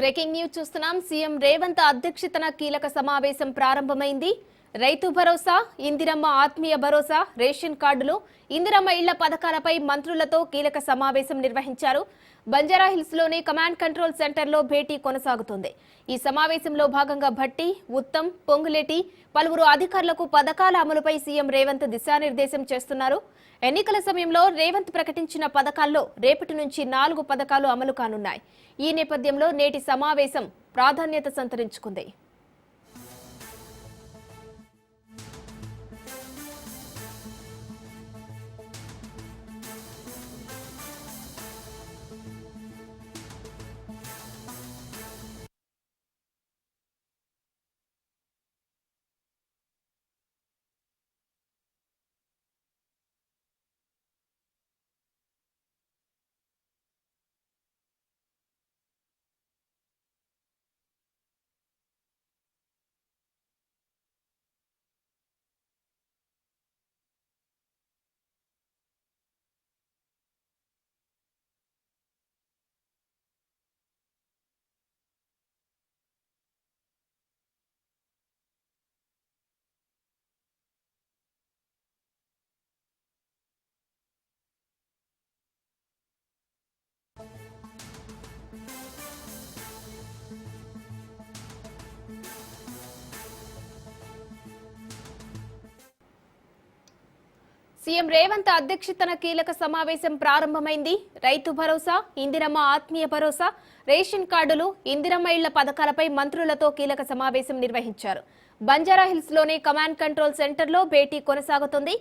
Breaking news చూస్తున్నాం. CM Revanth అధ్యక్షతన కీలక సమావేశం ప్రారంభమైంది. రైతు భరోసా ఇందిరమ్మ ఆత్మీయ భరోసా రేషన్ కార్డులు ఇందిరమ్మ ఇళ్ళ పథకాలపై మంత్రులతో కీలక సమావేశం నిర్వహించారు. బంజారాహిల్స్లోని కమాండ్ కంట్రోల్ సెంటర్లో భేటీ కొనసాగుతుంది. ఈ సమావేశంలో భాగంగా భట్టి ఉత్తమ్ పొంగులేటి పలువురు అధికారులకు పథకాల అమలుపై సీఎం రేవంత్ దిశానిర్దేశం చేస్తున్నారు. ఎన్నికల సమయంలో రేవంత్ ప్రకటించిన పథకాల్లో రేపటి నుంచి నాలుగు పథకాలు అమలు కానున్నాయి. ఈ నేపథ్యంలో నేటి సమావేశం ప్రాధాన్యత సంతరించుకుంది. సీఎం రేవంత్ అధ్యక్షతన కీలక సమావేశం ప్రారంభమైంది. రైతు భరోసా ఇందిరమ్మ ఆత్మీయ భరోసా రేషన్ కార్డులు ఇందిరమ్మ ఇళ్ళ పథకాలపై మంత్రులతో కీలక సమావేశం నిర్వహించారు. బంజారాహిల్స్లోని కమాండ్ కంట్రోల్ సెంటర్లో భేటీ కొనసాగుతుంది.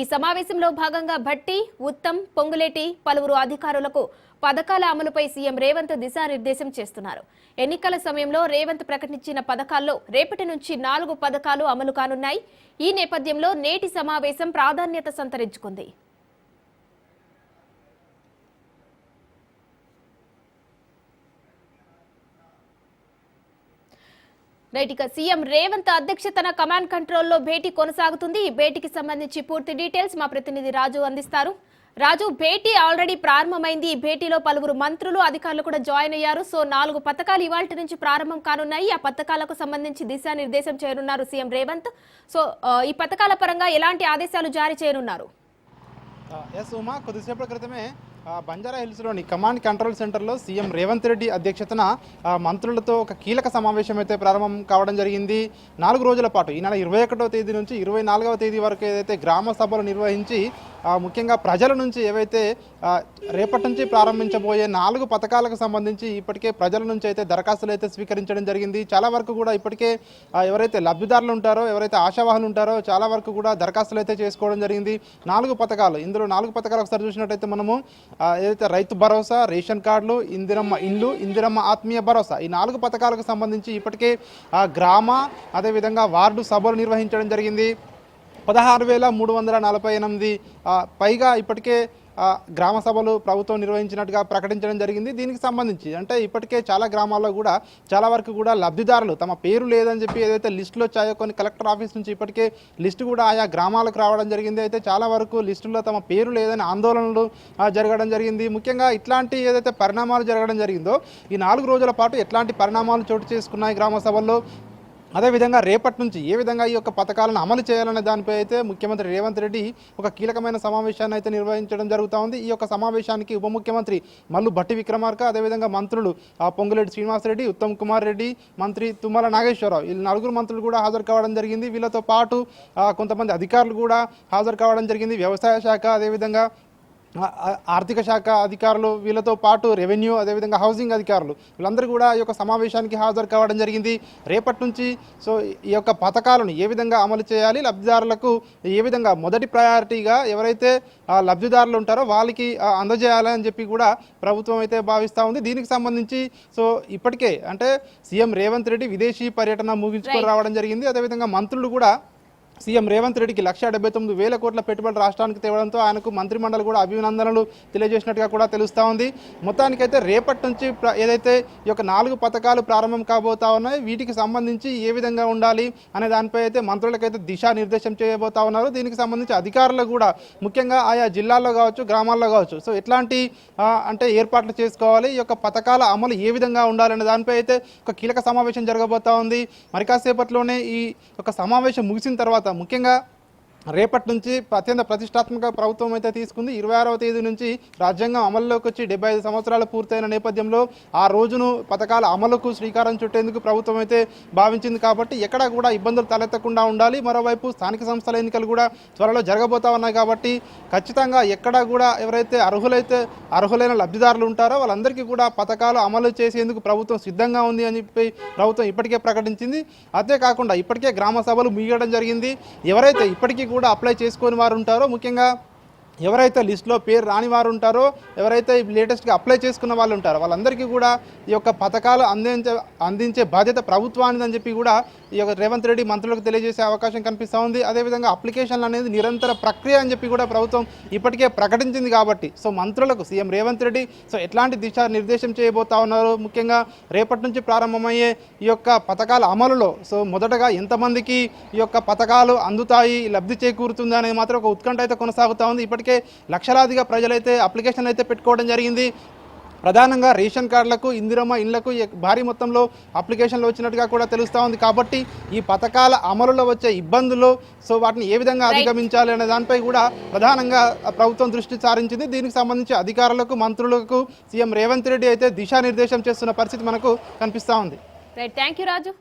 ఈ సమావేశంలో భాగంగా భట్టి ఉత్తమ్ పొంగులేటి పలువురు అధికారులకు పథకాల అమలుపై సీఎం రేవంత్ దిశానిర్దేశం చేస్తున్నారు. ఎన్నికల సమయంలో రేవంత్ ప్రకటించిన పథకాల్లో రేపటి నుంచి నాలుగు పథకాలు అమలు కానున్నాయి. ఈ నేపథ్యంలో నేటి సమావేశం ప్రాధాన్యత సంతరించుకుంది. రైట్ సీఎం రేవంత్ అధ్యక్షతన కమాండ్ కంట్రోల్లో భేటీ కొనసాగుతుంది. ఈ భేటీకి సంబంధించి పూర్తి డీటెయిల్స్ మా ప్రతినిధి రాజు అందిస్తారు. రాజు భేటీ ఆల్రెడీ ప్రారంభమైంది. ఈ భేటీలో పలువురు మంత్రులు అధికారులు కూడా జాయిన్ అయ్యారు. సో నాలుగు పథకాలు ఇవాళ నుంచి ప్రారంభం కానున్నాయి. ఆ పథకాలకు సంబంధించి దిశానిర్దేశం చేయనున్నారు సీఎం రేవంత్. సో ఈ పథకాల పరంగా ఎలాంటి ఆదేశాలు జారీ చేయనున్నారు? ఎస్ ఉమా కొద్దిసేపటి క్రితమే బంజారా హిల్స్లోని కమాండ్ కంట్రోల్ సెంటర్లో సీఎం రేవంత్ రెడ్డి అధ్యక్షతన మంత్రులతో ఒక కీలక సమావేశం అయితే ప్రారంభం కావడం జరిగింది. నాలుగు రోజుల పాటు ఈ నెల ఇరవై ఒకటో తేదీ నుంచి ఇరవై నాలుగవ తేదీ వరకు ఏదైతే గ్రామ సభలు నిర్వహించి ముఖ్యంగా ప్రజల నుంచి ఏవైతే రేపటి నుంచి ప్రారంభించబోయే నాలుగు పథకాలకు సంబంధించి ఇప్పటికే ప్రజల నుంచి అయితే దరఖాస్తులు అయితే స్వీకరించడం జరిగింది. చాలా వరకు కూడా ఇప్పటికే ఎవరైతే లబ్ధిదారులు ఉంటారో ఎవరైతే ఆశావాహులు ఉంటారో చాలా వరకు కూడా దరఖాస్తులు అయితే చేసుకోవడం జరిగింది. నాలుగు పథకాలు ఇందులో నాలుగు పథకాలు ఒకసారి చూసినట్టయితే మనము ఏదైతే రైతు భరోసా రేషన్ కార్డులు ఇందిరమ్మ ఇండ్లు ఇందిరమ్మ ఆత్మీయ భరోసా ఈ నాలుగు పథకాలకు సంబంధించి ఇప్పటికే గ్రామ అదేవిధంగా వార్డు సభలు నిర్వహించడం జరిగింది. పదహారు వేల మూడు వందల నలభై ఎనిమిది పైగా ఇప్పటికే గ్రామ సభలు ప్రభుత్వం నిర్వహించినట్టుగా ప్రకటించడం జరిగింది. దీనికి సంబంధించి అంటే ఇప్పటికే చాలా గ్రామాల్లో కూడా చాలా వరకు కూడా లబ్ధిదారులు తమ పేరు లేదని చెప్పి ఏదైతే లిస్టులో వచ్చాయో కొన్ని కలెక్టర్ ఆఫీస్ నుంచి ఇప్పటికే లిస్టు కూడా ఆయా గ్రామాలకు రావడం జరిగింది. అయితే చాలా వరకు లిస్టులో తమ పేరు లేదని ఆందోళనలు జరగడం జరిగింది. ముఖ్యంగా ఇట్లాంటి ఏదైతే పరిణామాలు జరగడం జరిగిందో ఈ నాలుగు రోజుల పాటు ఎట్లాంటి పరిణామాలు చోటు చేసుకున్నాయి గ్రామ సభల్లో? అదేవిధంగా రేపటి నుంచి ఏ విధంగా ఈ యొక్క పథకాలను అమలు చేయాలనే దానిపై అయితే ముఖ్యమంత్రి రేవంత్ రెడ్డి ఒక కీలకమైన సమావేశాన్ని అయితే నిర్వహించడం జరుగుతూ ఉంది ఈ యొక్క సమావేశానికి ఉప ముఖ్యమంత్రి మల్లు భట్టి విక్రమార్క అదేవిధంగా మంత్రులు ఆ పొంగులేటి శ్రీనివాసరెడ్డి ఉత్తమ్ కుమార్ రెడ్డి మంత్రి తుమ్మల నాగేశ్వరరావు. వీళ్ళు నలుగురు మంత్రులు కూడా హాజరు కావడం జరిగింది. వీళ్ళతో పాటు కొంతమంది అధికారులు కూడా హాజరు కావడం జరిగింది. వ్యవసాయ శాఖ అదేవిధంగా ఆర్థిక శాఖ అధికారులు వీళ్ళతో పాటు రెవెన్యూ అదేవిధంగా హౌసింగ్ అధికారులు వీళ్ళందరూ కూడా ఈ యొక్క సమావేశానికి హాజరు కావడం జరిగింది. రేపటి నుంచి సో ఈ యొక్క పథకాలను ఏ విధంగా అమలు చేయాలి లబ్ధిదారులకు ఏ విధంగా మొదటి ప్రయారిటీగా ఎవరైతే లబ్ధిదారులు ఉంటారో వాళ్ళకి అందజేయాలని చెప్పి కూడా ప్రభుత్వం అయితే భావిస్తూ ఉంది. దీనికి సంబంధించి సో ఇప్పటికే అంటే సీఎం రేవంత్ రెడ్డి విదేశీ పర్యటన ముగించుకొని. రావడం జరిగింది. అదేవిధంగా మంత్రులు కూడా సీఎం రేవంత్ రెడ్డికి లక్ష డెబ్బై తొమ్మిది వేల కోట్ల పెట్టుబడి రాష్ట్రానికి తేవడంతో ఆయనకు మంత్రిమండలి కూడా అభినందనలు తెలియజేసినట్టుగా కూడా తెలుస్తూ ఉంది. మొత్తానికైతే రేపటి నుంచి ఏదైతే ఈ యొక్క నాలుగు పథకాలు ప్రారంభం కాబోతా ఉన్నాయి వీటికి సంబంధించి ఏ విధంగా ఉండాలి అనే దానిపై అయితే మంత్రులకైతే దిశానిర్దేశం చేయబోతా ఉన్నారు. దీనికి సంబంధించి అధికారులు కూడా ముఖ్యంగా ఆయా జిల్లాల్లో కావచ్చు గ్రామాల్లో కావచ్చు. సో ఎట్లాంటి అంటే ఏర్పాట్లు చేసుకోవాలి ఈ యొక్క పథకాల అమలు ఏ విధంగా ఉండాలనే దానిపై అయితే ఒక కీలక సమావేశం జరగబోతా ఉంది. మరి కాసేపట్లోనే ఈ యొక్క సమావేశం ముగిసిన తర్వాత ముఖ్యంగా రేపటి నుంచి అత్యంత ప్రతిష్టాత్మక ప్రభుత్వం అయితే తీసుకుంది. ఇరవై ఆరవ తేదీ నుంచి రాజ్యాంగం అమల్లోకి వచ్చి డెబ్బై ఐదు సంవత్సరాలు పూర్తయిన నేపథ్యంలో ఆ రోజును పథకాల అమలుకు శ్రీకారం చుట్టేందుకు ప్రభుత్వం అయితే భావించింది కాబట్టి ఎక్కడా కూడా ఇబ్బందులు తలెత్తకుండా ఉండాలి. మరోవైపు స్థానిక సంస్థల ఎన్నికలు కూడా త్వరలో జరగబోతా ఉన్నాయి కాబట్టి ఖచ్చితంగా ఎక్కడా కూడా ఎవరైతే అర్హులైతే అర్హులైన లబ్ధిదారులు ఉంటారో వాళ్ళందరికీ కూడా పథకాలు అమలు చేసేందుకు ప్రభుత్వం సిద్ధంగా ఉంది అని చెప్పి ప్రభుత్వం ఇప్పటికే ప్రకటించింది. అంతేకాకుండా ఇప్పటికే గ్రామ సభలు ముగియడం జరిగింది. ఎవరైతే ఇప్పటికీ కూడా అప్లై చేసుకొని వారు ఉంటారో ముఖ్యంగా ఎవరైతే లిస్టులో పేరు రాని వారు ఉంటారో ఎవరైతే లేటెస్ట్గా అప్లై చేసుకున్న వాళ్ళు ఉంటారో వాళ్ళందరికీ కూడా ఈ యొక్క పథకాలు అందించే అందించే బాధ్యత ప్రభుత్వానిదని చెప్పి కూడా ఈ యొక్క రేవంత్ రెడ్డి మంత్రులకు తెలియజేసే అవకాశం కనిపిస్తూ ఉంది. అదేవిధంగా అప్లికేషన్లు అనేది నిరంతర ప్రక్రియ అని చెప్పి కూడా ప్రభుత్వం ఇప్పటికే ప్రకటించింది కాబట్టి సో మంత్రులకు సీఎం రేవంత్ రెడ్డి సో ఎట్లాంటి దిశా నిర్దేశం చేయబోతా ఉన్నారు ముఖ్యంగా రేపటి నుంచి ప్రారంభమయ్యే ఈ యొక్క పథకాల అమలులో సో మొదటగా ఎంతమందికి ఈ యొక్క పథకాలు అందుతాయి లబ్ధి చేకూరుతుంది అనేది మాత్రం ఒక ఉత్కంఠ అయితే కొనసాగుతూ ఉంది. ఇప్పటికే లక్షలాదిగా ప్రజలైతే అప్లికేషన్ అయితే పెట్టుకోవడం జరిగింది. ప్రధానంగా రేషన్ కార్డులకు ఇందిరమ్మ ఇళ్ళకు భారీ మొత్తంలో అప్లికేషన్లు వచ్చినట్టుగా కూడా తెలుస్తూ ఉంది. కాబట్టి ఈ పథకాల అమలులో వచ్చే ఇబ్బందులు సో వాటిని ఏ విధంగా అధిగమించాలి అనే దానిపై కూడా ప్రధానంగా ప్రభుత్వం దృష్టి సారించింది. దీనికి సంబంధించి అధికారులకు మంత్రులకు సీఎం రేవంత్ రెడ్డి అయితే దిశానిర్దేశం చేస్తున్న పరిస్థితి మనకు కనిపిస్తూ ఉంది. Right thank you Raju